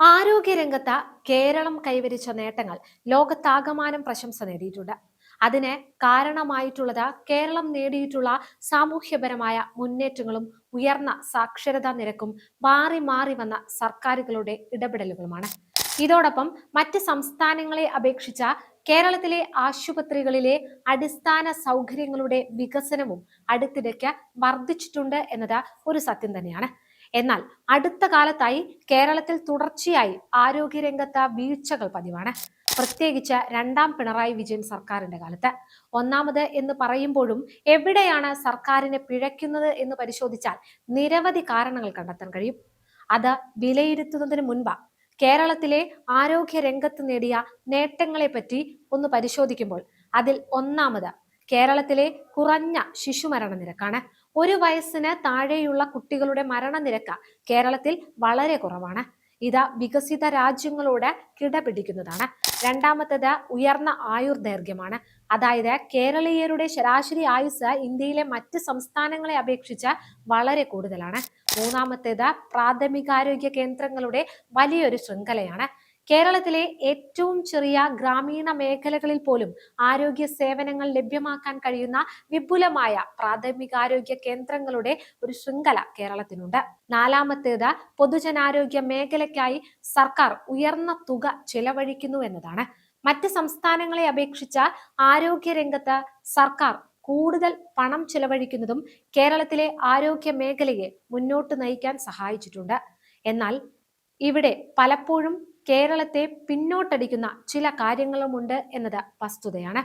ആരോഗ്യരംഗത്ത് കേരളം കൈവരിച്ച നേട്ടങ്ങൾ ലോകത്താകമാനം പ്രശംസ നേടിയിട്ടുണ്ട്. അതിന് കാരണമായിട്ടുള്ളത് കേരളം നേടിയിട്ടുള്ള സാമൂഹ്യപരമായ മുന്നേറ്റങ്ങളും ഉയർന്ന സാക്ഷരതാ നിരക്കും മാറി മാറി വന്ന സർക്കാരുകളുടെ ഇടപെടലുകളുമാണ്. ഇതോടൊപ്പം മറ്റ് സംസ്ഥാനങ്ങളെ അപേക്ഷിച്ച കേരളത്തിലെ ആശുപത്രികളിലെ അടിസ്ഥാന സൗകര്യങ്ങളുടെ വികസനവും അടുത്തിടയ്ക്ക് വർദ്ധിച്ചിട്ടുണ്ട് എന്നത് ഒരു സത്യം തന്നെയാണ്. എന്നാൽ അടുത്ത കാലത്തായി കേരളത്തിൽ തുടർച്ചയായി ആരോഗ്യരംഗത്ത് വീഴ്ചകൾ പതിവാണ്. പ്രത്യേകിച്ച് രണ്ടാം പിണറായി വിജയൻ സർക്കാരിന്റെ കാലത്ത്. ഒന്നാമത് എന്ന് പറയുമ്പോഴും എവിടെയാണ് സർക്കാരിനെ പിഴയ്ക്കുന്നത് എന്ന് പരിശോധിച്ചാൽ നിരവധി കാരണങ്ങൾ കണ്ടെത്താൻ കഴിയും. അത് വിലയിരുത്തുന്നതിന് മുൻപ് കേരളത്തിലെ ആരോഗ്യ രംഗത്ത് നേടിയ നേട്ടങ്ങളെ പറ്റി ഒന്ന് പരിശോധിക്കുമ്പോൾ അതിൽ ഒന്നാമത് കേരളത്തിലെ കുറഞ്ഞ ശിശുമരണ നിരക്കാണ്. ഒരു വയസ്സിന് താഴെയുള്ള കുട്ടികളുടെ മരണനിരക്ക് കേരളത്തിൽ വളരെ കുറവാണ്. ഇത് വികസിത രാജ്യങ്ങളോട് കിടപിടിക്കുന്നതാണ്. രണ്ടാമത്തേത് ഉയർന്ന ആയുർദൈർഘ്യമാണ്. അതായത് കേരളീയരുടെ ശരാശരി ആയുസ് ഇന്ത്യയിലെ മറ്റ് സംസ്ഥാനങ്ങളെ അപേക്ഷിച്ച് വളരെ കൂടുതലാണ്. മൂന്നാമത്തേത് പ്രാഥമികാരോഗ്യ കേന്ദ്രങ്ങളുടെ വലിയൊരു ശൃംഖലയാണ്. കേരളത്തിലെ ഏറ്റവും ചെറിയ ഗ്രാമീണ മേഖലകളിൽ പോലും ആരോഗ്യ സേവനങ്ങൾ ലഭ്യമാക്കാൻ കഴിയുന്ന വിപുലമായ പ്രാഥമികാരോഗ്യ കേന്ദ്രങ്ങളുടെ ഒരു ശൃംഖല കേരളത്തിനുണ്ട്. നാലാമത്തേത് പൊതുജനാരോഗ്യ മേഖലയ്ക്കായി സർക്കാർ ഉയർന്ന തുക ചെലവഴിക്കുന്നു എന്നതാണ്. മറ്റ് സംസ്ഥാനങ്ങളെ അപേക്ഷിച്ച് ആരോഗ്യ രംഗത്ത് സർക്കാർ കൂടുതൽ പണം ചെലവഴിക്കുന്നതും കേരളത്തിലെ ആരോഗ്യ മേഖലയെ മുന്നോട്ട് നയിക്കാൻ സഹായിച്ചിട്ടുണ്ട്. എന്നാൽ ഇവിടെ പലപ്പോഴും കേരളത്തെ പിന്നോട്ടടിക്കുന്ന ചില കാര്യങ്ങളുമുണ്ട് എന്നത് വസ്തുതയാണ്.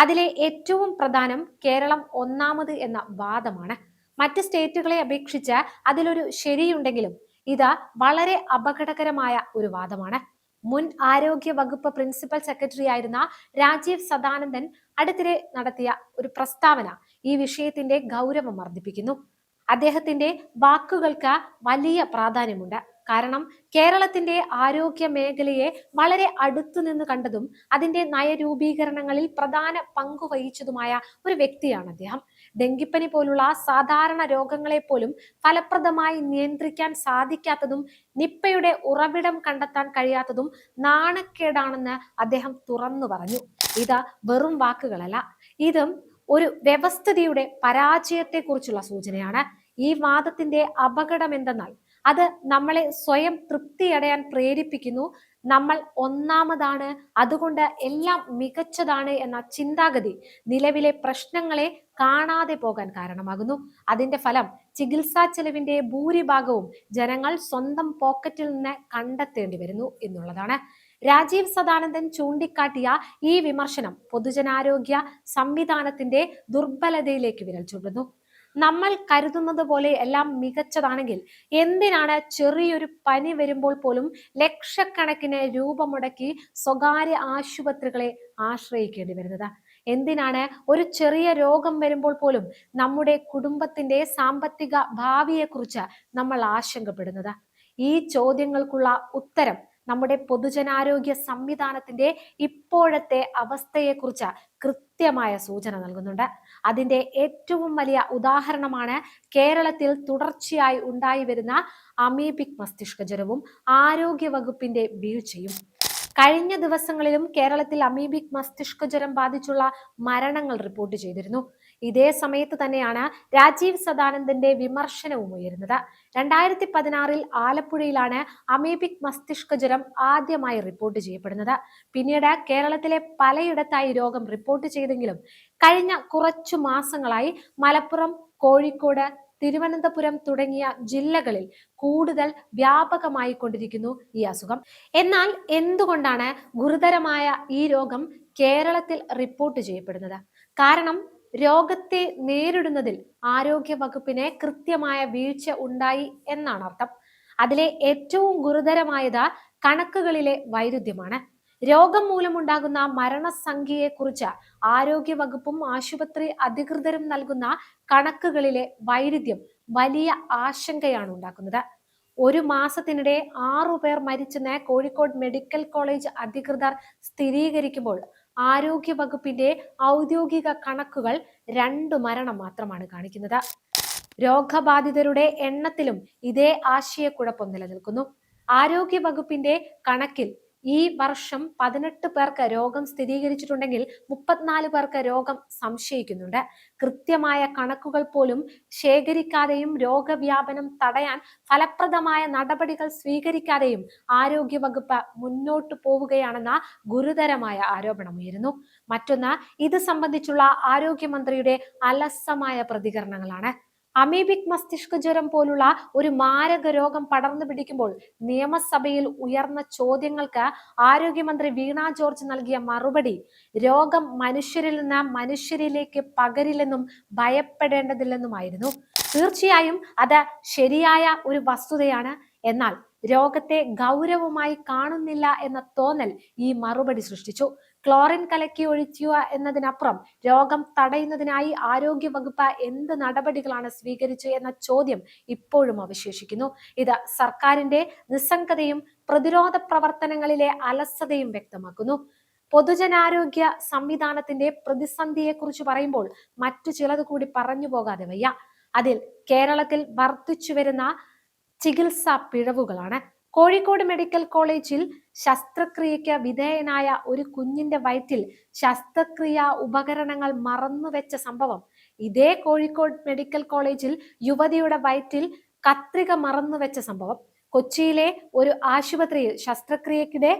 അതിലെ ഏറ്റവും പ്രധാനം കേരളം ഒന്നാമത് എന്ന വാദമാണ്. മറ്റ് സ്റ്റേറ്റുകളെ അപേക്ഷിച്ച് അതിലൊരു ശരിയുണ്ടെങ്കിലും ഇത് വളരെ അപകടകരമായ ഒരു വാദമാണ്. മുൻ ആരോഗ്യ വകുപ്പ് പ്രിൻസിപ്പൽ സെക്രട്ടറി ആയിരുന്ന രാജീവ് സദാനന്ദൻ അടുത്തിടെ നടത്തിയ ഒരു പ്രസ്താവന ഈ വിഷയത്തിന്റെ ഗൗരവം വർദ്ധിപ്പിക്കുന്നു. അദ്ദേഹത്തിന്റെ വാക്കുകൾക്ക് വലിയ പ്രാധാന്യമുണ്ട്. കാരണം കേരളത്തിന്റെ ആരോഗ്യ മേഖലയെ വളരെ അടുത്തു നിന്ന് കണ്ടതും അതിന്റെ നയരൂപീകരണങ്ങളിൽ പ്രധാന പങ്കു വഹിച്ചതുമായ ഒരു വ്യക്തിയാണ് അദ്ദേഹം. ഡെങ്കിപ്പനി പോലുള്ള സാധാരണ രോഗങ്ങളെ പോലും ഫലപ്രദമായി നിയന്ത്രിക്കാൻ സാധിക്കാത്തതും നിപ്പയുടെ ഉറവിടം കണ്ടെത്താൻ കഴിയാത്തതും നാണക്കേടാണെന്ന് അദ്ദേഹം തുറന്നു പറഞ്ഞു. ഇത് വെറും വാക്കുകളല്ല. ഇതും ഒരു വ്യവസ്ഥിതിയുടെ പരാജയത്തെക്കുറിച്ചുള്ള സൂചനയാണ്. ഈ വാദത്തിന്റെ അപകടം എന്തെന്നാൽ അത് നമ്മളെ സ്വയം തൃപ്തി തൃപ്തിയടയാൻ പ്രേരിപ്പിക്കുന്നു. നമ്മൾ ഒന്നാമതാണ്. അതുകൊണ്ട് എല്ലാം മികച്ചതാണ് എന്ന ചിന്താഗതി നിലവിലെ പ്രശ്നങ്ങളെ കാണാതെ പോകാൻ കാരണമാകുന്നു. അതിന്റെ ഫലം ചികിത്സാ ചെലവിന്റെ ഭൂരിഭാഗവും ജനങ്ങൾ സ്വന്തം പോക്കറ്റിൽ നിന്ന് കണ്ടെത്തേണ്ടി വരുന്നു എന്നുള്ളതാണ്. രാജീവ് സദാനന്ദൻ ചൂണ്ടിക്കാട്ടിയ ഈ വിമർശനം പൊതുജനാരോഗ്യ സംവിധാനത്തിന്റെ ദുർബലതയിലേക്ക് വിരൽ ചൂണ്ടുന്നു നമ്മൾ കരുതുന്നത് പോലെ എല്ലാം മികച്ചതാണെങ്കിൽ എന്തിനാണ് ചെറിയൊരു പനി വരുമ്പോൾ പോലും ലക്ഷക്കണക്കിന് രൂപ മുടക്കി സ്വകാര്യ ആശുപത്രികളെ ആശ്രയിക്കേണ്ടി വരുന്നത്? എന്തിനാണ് ഒരു ചെറിയ രോഗം വരുമ്പോൾ പോലും നമ്മുടെ കുടുംബത്തിന്റെ സാമ്പത്തിക ഭാവിയെക്കുറിച്ച് നമ്മൾ ആശങ്കപ്പെടുന്നത്? ഈ ചോദ്യങ്ങൾക്കുള്ള ഉത്തരം നമ്മുടെ പൊതുജനാരോഗ്യ സംവിധാനത്തിന്റെ ഇപ്പോഴത്തെ അവസ്ഥയെക്കുറിച്ച് കൃത്യമായ സൂചന നൽകുന്നുണ്ട്. അതിന്റെ ഏറ്റവും വലിയ ഉദാഹരണമാണ് കേരളത്തിൽ തുടർച്ചയായി ഉണ്ടായി വരുന്ന അമീബിക് മസ്തിഷ്ക ജ്വരവും ആരോഗ്യ വകുപ്പിന്റെ വീഴ്ചയും. കഴിഞ്ഞ ദിവസങ്ങളിലും കേരളത്തിൽ അമീബിക് മസ്തിഷ്ക ജ്വരം ബാധിച്ചുള്ള മരണങ്ങൾ റിപ്പോർട്ട് ചെയ്തിരുന്നു. ഇതേ സമയത്ത് തന്നെയാണ് രാജീവ് സദാനന്ദന്റെ വിമർശനവും ഉയരുന്നത്. രണ്ടായിരത്തി പതിനാറിൽ ആലപ്പുഴയിലാണ് അമീബിക് മസ്തിഷ്ക ജ്വരം ആദ്യമായി റിപ്പോർട്ട് ചെയ്യപ്പെടുന്നത്. പിന്നീട് കേരളത്തിലെ പലയിടത്തായി രോഗം റിപ്പോർട്ട് ചെയ്തെങ്കിലും കഴിഞ്ഞ കുറച്ചു മാസങ്ങളായി മലപ്പുറം കോഴിക്കോട് തിരുവനന്തപുരം തുടങ്ങിയ ജില്ലകളിൽ കൂടുതൽ വ്യാപകമായി കൊണ്ടിരിക്കുന്നു ഈ അസുഖം. എന്നാൽ എന്തുകൊണ്ടാണ് ഗുരുതരമായ ഈ രോഗം കേരളത്തിൽ റിപ്പോർട്ട് ചെയ്യപ്പെടുന്നത്? കാരണം രോഗത്തെ നേരിടുന്നതിൽ ആരോഗ്യ വകുപ്പിന് കൃത്യമായ വീഴ്ച ഉണ്ടായി എന്നാണ് അർത്ഥം. അതിലെ ഏറ്റവും ഗുരുതരമായത് കണക്കുകളിലെ വൈരുദ്ധ്യമാണ്. രോഗം മൂലമുണ്ടാകുന്ന മരണസംഖ്യയെക്കുറിച്ച് ആരോഗ്യ വകുപ്പും ആശുപത്രി അധികൃതരും നൽകുന്ന കണക്കുകളിലെ വൈരുദ്ധ്യം വലിയ ആശങ്കയാണ് ഉണ്ടാക്കുന്നത്. ഒരു മാസത്തിനിടെ ആറു പേർ മരിച്ചെന്ന് കോഴിക്കോട് മെഡിക്കൽ കോളേജ് അധികൃതർ സ്ഥിരീകരിക്കുമ്പോൾ ആരോഗ്യ വകുപ്പിന്റെ ഔദ്യോഗിക കണക്കുകൾ രണ്ടു മരണം മാത്രമാണ് കാണിക്കുന്നത്. രോഗബാധിതരുടെ എണ്ണത്തിലും ഇതേ ആശയക്കുഴപ്പം നിലനിൽക്കുന്നു. ആരോഗ്യ വകുപ്പിന്റെ കണക്കിൽ ഈ വർഷം പതിനെട്ട് പേർക്ക് രോഗം സ്ഥിരീകരിച്ചിട്ടുണ്ടെങ്കിൽ മുപ്പത്തിനാല് പേർക്ക് രോഗം സംശയിക്കുന്നുണ്ട്. കൃത്യമായ കണക്കുകൾ പോലും ശേഖരിക്കാതെയും രോഗവ്യാപനം തടയാൻ ഫലപ്രദമായ നടപടികൾ സ്വീകരിക്കാതെയും ആരോഗ്യവകുപ്പ് മുന്നോട്ടു പോവുകയാണെന്ന ഗുരുതരമായ ആരോപണമുയരുന്നു. മറ്റൊന്ന് ഇത് സംബന്ധിച്ചുള്ള ആരോഗ്യമന്ത്രിയുടെ അലസമായ പ്രതികരണങ്ങളാണ്. അമീബിക് മസ്തിഷ്ക ജ്വരം പോലുള്ള ഒരു മാരക രോഗം പടർന്നു പിടിക്കുമ്പോൾ നിയമസഭയിൽ ഉയർന്ന ചോദ്യങ്ങൾക്ക് ആരോഗ്യമന്ത്രി വീണ ജോർജ് നൽകിയ മറുപടി രോഗം മനുഷ്യരിൽ നിന്ന് മനുഷ്യരിലേക്ക് പകരില്ലെന്നും ഭയപ്പെടേണ്ടതില്ലെന്നുമായിരുന്നു. തീർച്ചയായും അത് ശരിയായ ഒരു വസ്തുതയാണ്. എന്നാൽ രോഗത്തെ ഗൗരവമായി കാണുന്നില്ല എന്ന തോന്നൽ ഈ മറുപടി സൃഷ്ടിച്ചു. ക്ലോറിൻ കലക്കി ഒഴിക്കുക എന്നതിനപ്പുറം രോഗം തടയുന്നതിനായി ആരോഗ്യ വകുപ്പ് എന്ത് നടപടികളാണ് സ്വീകരിച്ചു എന്ന ചോദ്യം ഇപ്പോഴും അവശേഷിക്കുന്നു. ഇത് സർക്കാരിന്റെ നിസ്സംഗതയും പ്രതിരോധ പ്രവർത്തനങ്ങളിലെ അലസതയും വ്യക്തമാക്കുന്നു. പൊതുജനാരോഗ്യ സംവിധാനത്തിന്റെ പ്രതിസന്ധിയെക്കുറിച്ച് പറയുമ്പോൾ മറ്റു ചിലത് കൂടി പറഞ്ഞു പോകാതെ വയ്യ. അതിൽ കേരളത്തിൽ വർദ്ധിച്ചു വരുന്ന ചികിത്സാ പിഴവുകളാണ്. കോഴിക്കോട് മെഡിക്കൽ കോളേജിൽ ശസ്ത്രക്രിയയ്ക്ക് വിധേയനായ ഒരു കുഞ്ഞിന്റെ വയറ്റിൽ ശസ്ത്രക്രിയ ഉപകരണങ്ങൾ മറന്നു വെച്ച സംഭവം. ഇതേ കോഴിക്കോട് മെഡിക്കൽ കോളേജിൽ യുവതിയുടെ വയറ്റിൽ കത്രിക മറന്നു വെച്ച സംഭവം. കൊച്ചിയിലെ ഒരു ആശുപത്രിയിൽ ശസ്ത്രക്രിയക്കിടെ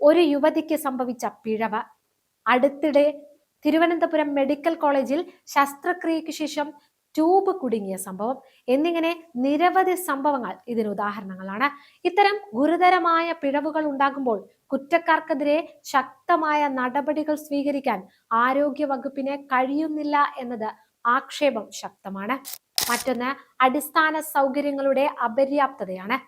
ഒരു യുവതിക്ക് സംഭവിച്ച പിഴവ്. അടുത്തിടെ തിരുവനന്തപുരം മെഡിക്കൽ കോളേജിൽ ശസ്ത്രക്രിയയ്ക്ക് ശേഷം ട്യൂബ് കുടുങ്ങിയ സംഭവം എന്നിങ്ങനെ നിരവധി സംഭവങ്ങൾ ഇതിന് ഉദാഹരണങ്ങളാണ്. ഇത്തരം ഗുരുതരമായ പിഴവുകൾ ഉണ്ടാകുമ്പോൾ കുറ്റക്കാർക്കെതിരെ ശക്തമായ നടപടികൾ സ്വീകരിക്കാൻ ആരോഗ്യ വകുപ്പിന് കഴിയുന്നില്ല എന്നത് ആക്ഷേപം ശക്തമാണ്. മറ്റൊന്ന് അടിസ്ഥാന സൗകര്യങ്ങളുടെ അപര്യാപ്തതയാണ്.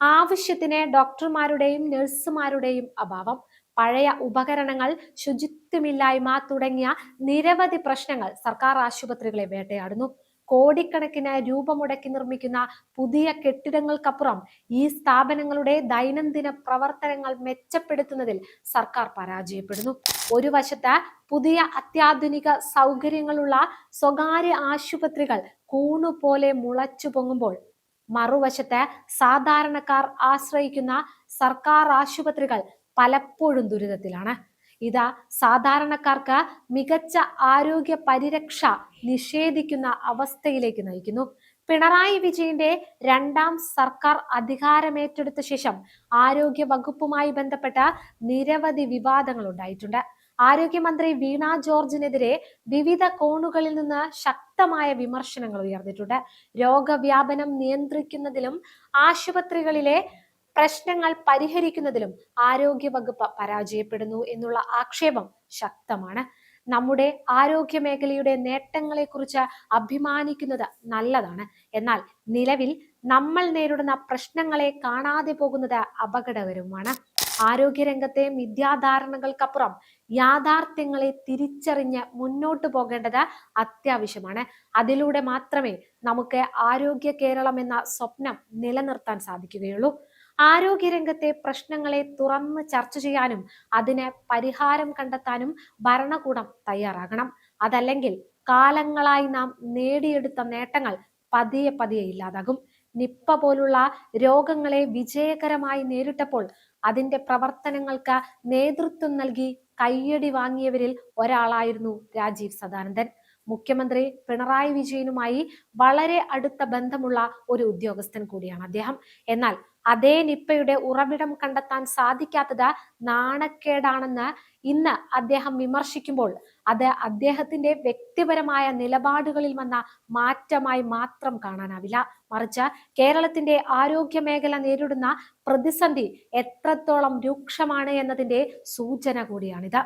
ആവശ്യത്തിന് ഡോക്ടർമാരുടെയും നഴ്സുമാരുടെയും അഭാവം പഴയ ഉപകരണങ്ങൾ ശുചിത്വമില്ലായ്മ തുടങ്ങിയ നിരവധി പ്രശ്നങ്ങൾ സർക്കാർ ആശുപത്രികളെ വേട്ടയാടുന്നു. കോടിക്കണക്കിന് രൂപ മുടക്കി നിർമ്മിക്കുന്ന പുതിയ കെട്ടിടങ്ങൾക്കപ്പുറം ഈ സ്ഥാപനങ്ങളുടെ ദൈനംദിന പ്രവർത്തനങ്ങൾ മെച്ചപ്പെടുത്തുന്നതിൽ സർക്കാർ പരാജയപ്പെടുന്നു. ഒരു വശത്ത് പുതിയ അത്യാധുനിക സൗകര്യങ്ങളുള്ള സ്വകാര്യ ആശുപത്രികൾ കൂണുപോലെ മുളച്ചു പൊങ്ങുമ്പോൾ മറുവശത്ത് സാധാരണക്കാർ ആശ്രയിക്കുന്ന സർക്കാർ ആശുപത്രികൾ പലപ്പോഴും ദുരിതത്തിലാണ്. ഇതാ സാധാരണക്കാർക്ക് മികച്ച ആരോഗ്യ പരിരക്ഷ നിഷേധിക്കുന്ന അവസ്ഥയിലേക്ക് നയിക്കുന്നു. പിണറായി വിജയന്റെ രണ്ടാം സർക്കാർ അധികാരമേറ്റെടുത്ത ശേഷം ആരോഗ്യ വകുപ്പുമായി ബന്ധപ്പെട്ട നിരവധി വിവാദങ്ങൾ ഉണ്ടായിട്ടുണ്ട്. ആരോഗ്യമന്ത്രി വീണ ജോർജിനെതിരെ വിവിധ കോണുകളിൽ നിന്ന് ശക്തമായ വിമർശനങ്ങൾ ഉയർന്നിട്ടുണ്ട്. രോഗവ്യാപനം നിയന്ത്രിക്കുന്നതിലും ആശുപത്രികളിലെ പ്രശ്നങ്ങൾ പരിഹരിക്കുന്നതിലും ആരോഗ്യ വകുപ്പ് പരാജയപ്പെടുന്നു എന്നുള്ള ആക്ഷേപം ശക്തമാണ്. നമ്മുടെ ആരോഗ്യ മേഖലയുടെ നേട്ടങ്ങളെക്കുറിച്ച് അഭിമാനിക്കുന്നത് നല്ലതാണ്. എന്നാൽ നിലവിൽ നമ്മൾ നേരിടുന്ന പ്രശ്നങ്ങളെ കാണാതെ പോകുന്നത് അപകടകരവുമാണ്. ആരോഗ്യരംഗത്തെ മിഥ്യാധാരണകൾക്കപ്പുറം യാഥാർത്ഥ്യങ്ങളെ തിരിച്ചറിഞ്ഞ് മുന്നോട്ട് പോകേണ്ടത് അത്യാവശ്യമാണ്. അതിലൂടെ മാത്രമേ നമുക്ക് ആരോഗ്യ കേരളം എന്ന സ്വപ്നം നിലനിർത്താൻ സാധിക്കുകയുള്ളൂ. ആരോഗ്യരംഗത്തെ പ്രശ്നങ്ങളെ തുറന്ന് ചർച്ച ചെയ്യാനും അതിന് പരിഹാരം കണ്ടെത്താനും ഭരണകൂടം തയ്യാറാകണം. അതല്ലെങ്കിൽ കാലങ്ങളായി നാം നേടിയെടുത്ത നേട്ടങ്ങൾ പതിയെ പതിയെ ഇല്ലാതാകും. നിപ്പ പോലുള്ള രോഗങ്ങളെ വിജയകരമായി നേരിട്ടപ്പോൾ അതിന്റെ പ്രവർത്തനങ്ങൾക്ക് നേതൃത്വം നൽകി കയ്യടി വാങ്ങിയവരിൽ ഒരാളായിരുന്നു രാജീവ് സദാനന്ദൻ. മുഖ്യമന്ത്രി പിണറായി വിജയനുമായി വളരെ അടുത്ത ബന്ധമുള്ള ഒരു ഉദ്യോഗസ്ഥൻ കൂടിയാണ് അദ്ദേഹം. എന്നാൽ അതേ നിപ്പയുടെ ഉറവിടം കണ്ടെത്താൻ സാധിക്കാത്തത് നാണക്കേടാണെന്ന് ഇന്ന് അദ്ദേഹം വിമർശിക്കുമ്പോൾ അത് അദ്ദേഹത്തിന്റെ വ്യക്തിപരമായ നിലപാടുകളിൽ വന്ന മാറ്റമായി മാത്രം കാണാനാവില്ല. മറിച്ച് കേരളത്തിന്റെ ആരോഗ്യ മേഖല നേരിടുന്ന പ്രതിസന്ധി എത്രത്തോളം രൂക്ഷമാണ് എന്നതിന്റെ സൂചന കൂടിയാണിത്.